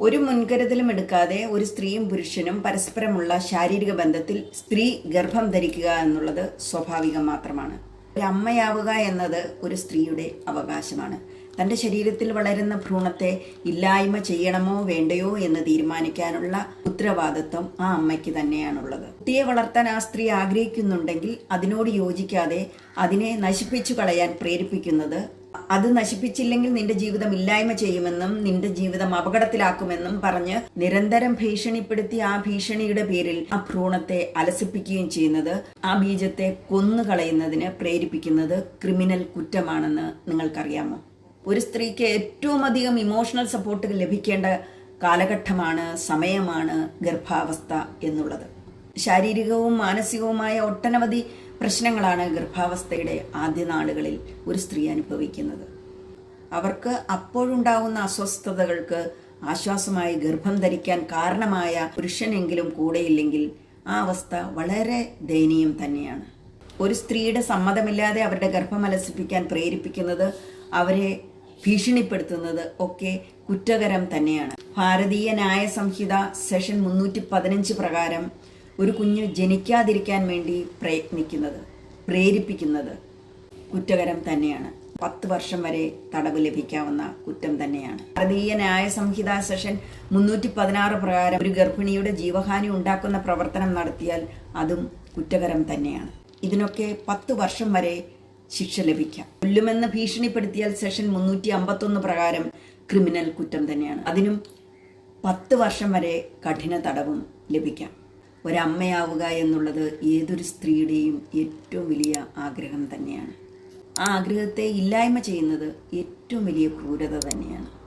ഒരു മുൻകരുതലും എടുക്കാതെ ഒരു സ്ത്രീയും പുരുഷനും പരസ്പരമുള്ള ശാരീരിക ബന്ധത്തിൽ സ്ത്രീ ഗർഭം ധരിക്കുക എന്നുള്ളത് സ്വാഭാവികം മാത്രമാണ്. ഒരു അമ്മയാവുക എന്നത് ഒരു സ്ത്രീയുടെ അവകാശമാണ്. തന്റെ ശരീരത്തിൽ വളരുന്ന ഭ്രൂണത്തെ ഇല്ലായ്മ ചെയ്യണമോ വേണ്ടയോ എന്ന് തീരുമാനിക്കാനുള്ള ഉത്തരവാദിത്വം ആ അമ്മയ്ക്ക് തന്നെയാണുള്ളത്. കുട്ടിയെ വളർത്താൻ ആ സ്ത്രീ ആഗ്രഹിക്കുന്നുണ്ടെങ്കിൽ അതിനോട് യോജിക്കാതെ അതിനെ നശിപ്പിച്ചു കളയാൻ പ്രേരിപ്പിക്കുന്നത് അത് നശിപ്പിച്ചില്ലെങ്കിൽ നിന്റെ ജീവിതം ഇല്ലായ്മ ചെയ്യുമെന്നും നിന്റെ ജീവിതം അപകടത്തിലാക്കുമെന്നും പറഞ്ഞ് നിരന്തരം ഭീഷണിപ്പെടുത്തി ആ ഭീഷണിയുടെ പേരിൽ ആ ഭ്രൂണത്തെ അലസിപ്പിക്കുകയും ചെയ്യുന്നത് ആ ബീജത്തെ കൊന്നുകളയുന്നതിന് പ്രേരിപ്പിക്കുന്നത് ക്രിമിനൽ കുറ്റമാണെന്ന് നിങ്ങൾക്കറിയാമോ? ഒരു സ്ത്രീക്ക് ഏറ്റവും അധികം ഇമോഷണൽ സപ്പോർട്ട് ലഭിക്കേണ്ട കാലഘട്ടമാണ് സമയമാണ് ഗർഭാവസ്ഥ എന്നുള്ളത്. ശാരീരികവും മാനസികവുമായ ഒട്ടനവധി പ്രശ്നങ്ങളാണ് ഗർഭാവസ്ഥയുടെ ആദ്യ നാളുകളിൽ ഒരു സ്ത്രീ അനുഭവിക്കുന്നത്. അവർക്ക് അപ്പോഴുണ്ടാവുന്ന അസ്വസ്ഥതകൾക്ക് ആശ്വാസമായി ഗർഭം ധരിക്കാൻ കാരണമായ പുരുഷനെങ്കിലും കൂടെയില്ലെങ്കിൽ ആ അവസ്ഥ വളരെ ദയനീയം തന്നെയാണ്. ഒരു സ്ത്രീയുടെ സമ്മതമില്ലാതെ അവരുടെ ഗർഭം അലസിപ്പിക്കാൻ പ്രേരിപ്പിക്കുന്നത് അവരെ ഭീഷണിപ്പെടുത്തുന്നത് ഒക്കെ കുറ്റകരം തന്നെയാണ്. ഭാരതീയ ന്യായ സംഹിത സെഷൻ മുന്നൂറ്റി പതിനഞ്ച് പ്രകാരം ഒരു കുഞ്ഞ് ജനിക്കാതിരിക്കാൻ വേണ്ടി പ്രയത്നിക്കുന്നത് പ്രേരിപ്പിക്കുന്നത് കുറ്റകരം തന്നെയാണ്. പത്ത് വർഷം വരെ തടവ് ലഭിക്കാവുന്ന കുറ്റം തന്നെയാണ്. ഭാരതീയ ന്യായ സംഹിത സെഷൻ മുന്നൂറ്റി പതിനാറ് പ്രകാരം ഒരു ഗർഭിണിയുടെ ജീവഹാനി ഉണ്ടാക്കുന്ന പ്രവർത്തനം നടത്തിയാൽ അതും കുറ്റകരം തന്നെയാണ്. ഇതിനൊക്കെ പത്ത് വർഷം വരെ ശിക്ഷ ലഭിക്കാം. കൊല്ലുമെന്ന് ഭീഷണിപ്പെടുത്തിയാൽ സെഷൻ മുന്നൂറ്റി അമ്പത്തൊന്ന് പ്രകാരം ക്രിമിനൽ കുറ്റം തന്നെയാണ്. അതിനും പത്ത് വർഷം വരെ കഠിന തടവും ലഭിക്കാം. ഒരമ്മയാവുക എന്നുള്ളത് ഏതൊരു സ്ത്രീയുടെയും ഏറ്റവും വലിയ ആഗ്രഹം തന്നെയാണ്. ആ ആഗ്രഹത്തെ ഇല്ലായ്മ ചെയ്യുന്നത് ഏറ്റവും വലിയ ക്രൂരത തന്നെയാണ്.